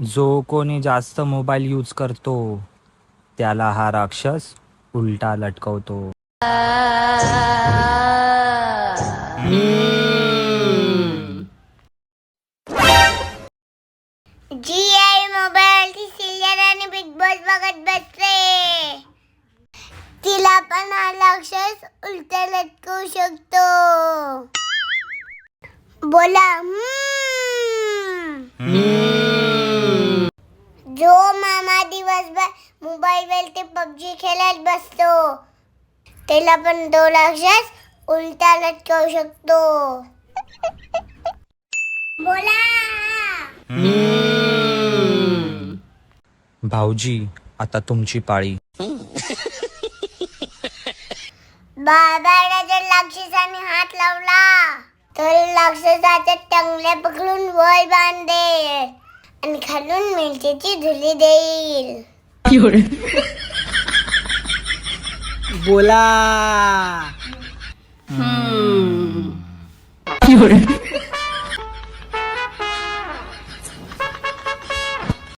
जो कोणी जास्त मोबाईल यूज करतो त्याला हा राक्षस उलटा लटकवतो. जी आई मोबाईलची सिरियल आणि बिग बॉस बघत बसते. तिला पण हा राक्षस उलटा लटकवू शकतो. बोला "हम्म." मामा दिवसभर मोबाईलवर ते पबजी खेळत बसतो. त्याला पण तो राक्षस उलटा लटकवू शकतो. बोला. भाऊजी आता तुमची पाळी. बाबाला जर राक्षसाने हात लावला तर राक्षसाच्या टंगल्या पकडून वर बांधेल. आणि खालून मिरचीची धुली देईल. बोला.